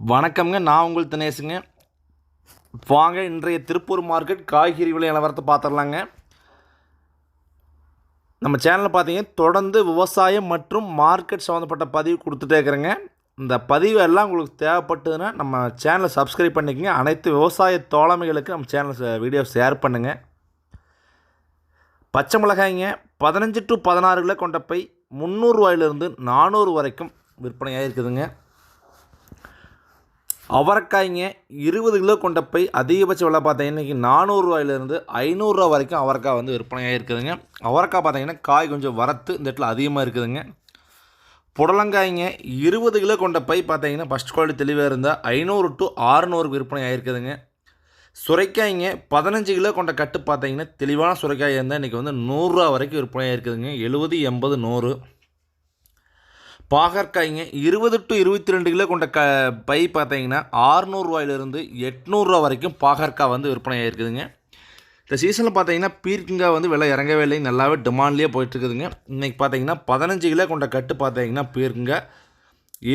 வணக்கம்ங்க நான் உங்கள் தினேஷுங்க வாங்க இன்றைய திருப்பூர் மார்க்கெட் காய்கறி விலை நிலவரத்தை பார்த்துடலாங்க. நம்ம சேனலில் பார்த்தீங்க தொடர்ந்து விவசாயம் மற்றும் மார்க்கெட் சம்மந்தப்பட்ட பதிவு கொடுத்துட்டே இருக்கிறேங்க. இந்த பதிவு எல்லாம் உங்களுக்கு தேவைப்பட்டதுன்னா நம்ம சேனலை சப்ஸ்கிரைப் பண்ணிக்கங்க. அனைத்து விவசாய தோழமைகளுக்கு நம்ம சேனல் வீடியோ ஷேர் பண்ணுங்கள் பச்சை மிளகாய்ங்க பதினஞ்சு டு பதினாறு கிலோ கொண்ட பை முந்நூறுரூவாயிலிருந்து நானூறு வரைக்கும் விற்பனையாக இருக்குதுங்க அவரைக்காய்ங்க இருபது கிலோ கொண்ட பை அதிகபட்ச விலை பார்த்தீங்கன்னா இன்றைக்கி நானூறுரூவாயிலேருந்து ஐநூறுரூவா வரைக்கும் அவரைக்காய் வந்து விற்பனையாக இருக்குதுங்க. அவரைக்காய் பார்த்தீங்கன்னா காய் கொஞ்சம் வரத்து இந்த இடத்துல அதிகமாக இருக்குதுங்க. புடலங்காய்ங்க இருபது கிலோ கொண்ட பை பார்த்தீங்கன்னா ஃபஸ்ட் குவாலிட்டி தெளிவாக இருந்தால் ஐநூறு டு ஆறுநூறுக்கு விற்பனை ஆகிருக்குதுங்க சுரைக்காய்ங்க பதினஞ்சு கிலோ கொண்ட கட்டு பார்த்தீங்கன்னா தெளிவான சுரைக்காய் இருந்தால் இன்றைக்கி வந்து நூறுரூவா வரைக்கும் விற்பனை இருக்குதுங்க. எழுபது எண்பது நூறு. பாகற்காய்ங்க இருபது டு இருபத்தி ரெண்டு கிலோ கொண்ட க பை பார்த்தீங்கன்னா ஆறுநூறுவாயிலிருந்து எட்நூறுரூவா வரைக்கும் பாகற்காய் வந்து விற்பனை ஆகிருக்குதுங்க இந்த சீசனில் பார்த்தீங்கன்னா பீர்க்கங்காய் வந்து விலை இறங்கவே இல்லை நல்லாவே டிமாண்ட்லேயே போயிட்டுருக்குதுங்க. இன்றைக்கி பார்த்தீங்கன்னா பதினஞ்சு கிலோ கொண்ட கட்டு பார்த்தீங்கன்னா பீர்க்கங்காய்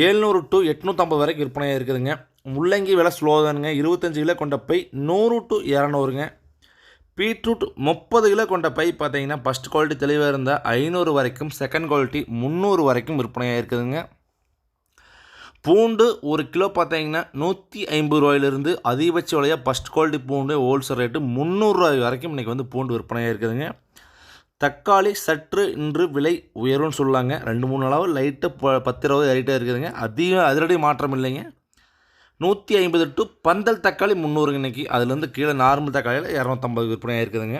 ஏழ்நூறு டு எட்நூற்றம்பது வரைக்கும் விற்பனையாக இருக்குதுங்க முள்ளங்கி விலை ஸ்லோதானுங்க இருபத்தஞ்சு கிலோ கொண்ட பை நூறு டு இரநூறுங்க. பீட்ரூட் முப்பது கிலோ கொண்ட பை பார்த்தீங்கன்னா ஃபஸ்ட் குவாலிட்டி தெளிவாக இருந்தால் ஐநூறு வரைக்கும் செகண்ட் குவாலிட்டி முந்நூறு வரைக்கும் விற்பனையாக இருக்குதுங்க. பூண்டு ஒரு கிலோ பார்த்தீங்கன்னா நூற்றி ஐம்பது ரூபாயிலிருந்து அதிகபட்ச விலையாக ஃபஸ்ட் குவாலிட்டி பூண்டு ஹோல்சேல் ரேட்டு முந்நூறுரூவா வரைக்கும் இன்றைக்கி வந்து பூண்டு விற்பனையாக இருக்குதுங்க. தக்காளி சற்று இன்று விலை உயரும்னு சொல்லாங்க. ரெண்டு மூணு அளவு லைட்டாக பத்து இருபது ஏறிட்டே இருக்குதுங்க. அதிகம் அதிரடி மாற்றம் இல்லைங்க. நூற்றி ஐம்பது டு பந்தல் தக்காளி முந்நூறுங்க இன்றைக்கி அதுலேருந்து கீழே நார்மல் தக்காளியில் இரநூத்தம்பது விற்பனையாக இருக்குதுங்க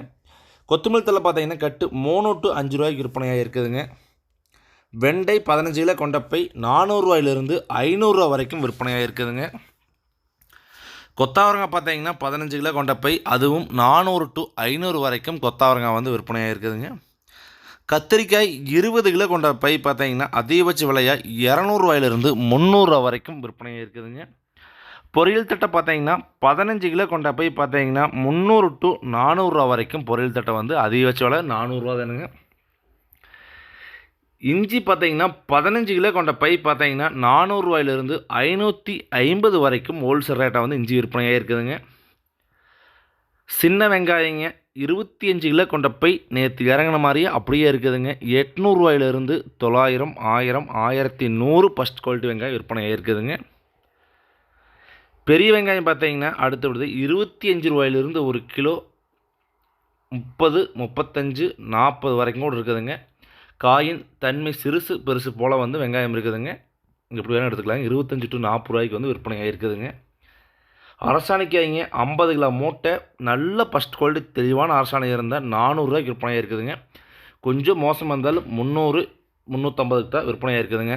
கொத்தமல்லி தலை பார்த்தீங்கன்னா கட்டு மூணு டு அஞ்சு ரூபாய்க்கு விற்பனையாக இருக்குதுங்க வெண்டை பதினஞ்சு கிலோ கொண்ட பை நானூறுரூவாயிலிருந்து ஐநூறுரூவா வரைக்கும் விற்பனையாக இருக்குதுங்க கொத்தாவரங்காய் பார்த்தீங்கன்னா பதினஞ்சு கிலோ கொண்ட பை அதுவும் நானூறு டு ஐநூறு வரைக்கும் கொத்தாவரங்காய் வந்து விற்பனையாக இருக்குதுங்க கத்திரிக்காய் இருபது கிலோ கொண்ட பை பார்த்தீங்கன்னா அதிகபட்ச விலையாக இரநூறுவாயிலிருந்து முந்நூறுரூவா வரைக்கும் விற்பனையாக இருக்குதுங்க பொரியல் தட்டை பார்த்தீங்கன்னா பதினஞ்சு கிலோ கொண்ட போய் பார்த்தீங்கன்னா முந்நூறு டு நானூறுரூவா வரைக்கும் பொரியல் தட்டை வந்து அதிகபட்ச விலை நானூறுரூவா தானுங்க. இஞ்சி பார்த்தீங்கன்னா பதினஞ்சு கிலோ கொண்ட பை பார்த்தீங்கன்னா நானூறுரூவாயிலிருந்து ஐநூற்றி ஐம்பது வரைக்கும் ஹோல்சேல் ரேட்டாக வந்து இஞ்சி விற்பனையாக இருக்குதுங்க. சின்ன வெங்காயங்க இருபத்தி அஞ்சு கிலோ கொண்ட பை நேற்று இறங்கின மாதிரியே அப்படியே இருக்குதுங்க. எட்நூறுரூவாயிலிருந்து தொள்ளாயிரம் ஆயிரம் ஆயிரத்தி நூறு ஃபஸ்ட் குவாலிட்டி வெங்காயம் விற்பனையாக இருக்குதுங்க. பெரிய வெங்காயம் பார்த்தீங்கன்னா விடுது. இருபத்தி அஞ்சு ரூபாயிலிருந்து ஒரு கிலோ முப்பது முப்பத்தஞ்சு நாற்பது வரைக்கும் கூட இருக்குதுங்க. காயின் தன்மை சிறுசு பெருசு போல் வந்து வெங்காயம் இருக்குதுங்க. இப்படி வேணும் எடுத்துக்கலாங்க. இருபத்தஞ்சி டு நாற்பது ரூபாய்க்கு வந்து விற்பனையாக இருக்குதுங்க. அரசாணிக்காய்ங்க ஐம்பது கிலோ மூட்டை நல்ல ஃபஸ்ட் குவாலிட்டி தெளிவான அரசாணை இருந்தால் நானூறுரூவாய்க்கு விற்பனையாக இருக்குதுங்க. கொஞ்சம் மோசமாக இருந்தாலும் முந்நூறு முந்நூற்றம்பதுக்கு தான் விற்பனையாக இருக்குதுங்க.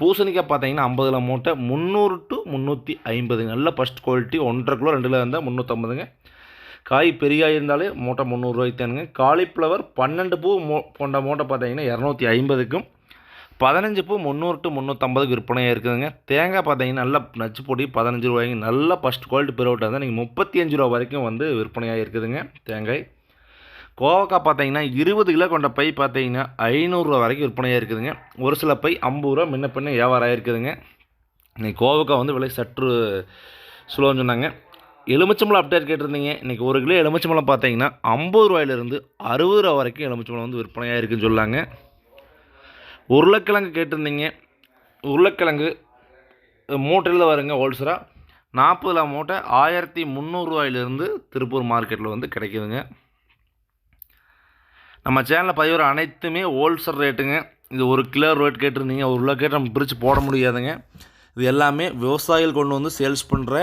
பூசணிக்காய் பார்த்தீங்கன்னா ஐம்பதுல மூட்டை முந்நூறு டு முந்நூற்றி ஐம்பதுங்க. நல்ல ஃபஸ்ட் குவாலிட்டி ஒன்றரை கிலோ ரெண்டு கிலோ இருந்தால் முந்நூற்றம்பதுங்க காய் பெரியாய் இருந்தாலே மூட்டை முந்நூறுரூவாய்க்கு தானுங்க. காலிஃப்ளவர் பன்னெண்டு பூ மோ கொண்ட மூட்டை பார்த்தீங்கன்னா இரநூத்தி ஐம்பதுக்கும் பதினஞ்சு பூ முந்நூறு டு முந்நூற்றம்பதுக்கு விற்பனையாக இருக்குதுங்க. தேங்காய் பார்த்தீங்கன்னா நல்ல நச்சு பொடி பதினஞ்சு ரூபாய்க்கு நல்ல ஃபஸ்ட் குவாலிட்டி பெருவிட்டாக இருந்தால் நீங்கள் முப்பத்தி அஞ்சு ரூபா வரைக்கும் வந்து விற்பனையாக இருக்குதுங்க. தேங்காய். கோவக்காய் பார்த்தீங்கன்னா இருபது கிலோ கொண்ட பை பார்த்தீங்கன்னா ஐநூறுரூவா வரைக்கும் விற்பனையாக இருக்குதுங்க. ஒரு சில பை ஐம்பது ரூபா முன்ன பின்ன வியாபாரம் ஆகிருக்குதுங்க இன்றைக்கி கோவக்காய் வந்து விலை சற்று சுலோன்னு சொன்னாங்க. எலுமிச்சம்பழம் அப்டேட் கேட்டிருந்தீங்க. இன்றைக்கி ஒரு கிலோ எலுமிச்சம்பழம் பார்த்தீங்கன்னா ஐம்பது ரூபாயிலிருந்து அறுபது ரூபா வரைக்கும் எலுமிச்சம்பழம் வந்து விற்பனையாக இருக்குன்னு சொல்லாங்க உருளைக்கிழங்கு கேட்டிருந்தீங்க. உருளைக்கிழங்கு மூட்டையில் வருங்க ஹோல்சேலாக நாற்பது மூட்டை ஆயிரத்தி முந்நூறுரூவாயிலிருந்து திருப்பூர் மார்க்கெட்டில் வந்து கிடைக்குதுங்க. நம்ம சேனலில் பதிவு அனைத்துமே ஹோல்சேல் ரேட்டுங்க இது ஒரு கிலோ ரேட் கேட்டிருந்தீங்க. ஒரு கிலோ கேட்டு நம்ம பிரித்து போட முடியாதுங்க. இது எல்லாமே விவசாயிகள் கொண்டு வந்து சேல்ஸ் பண்ணுற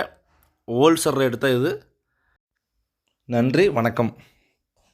ஹோல்சேல் ரேட்டு தான் இது. நன்றி வணக்கம்.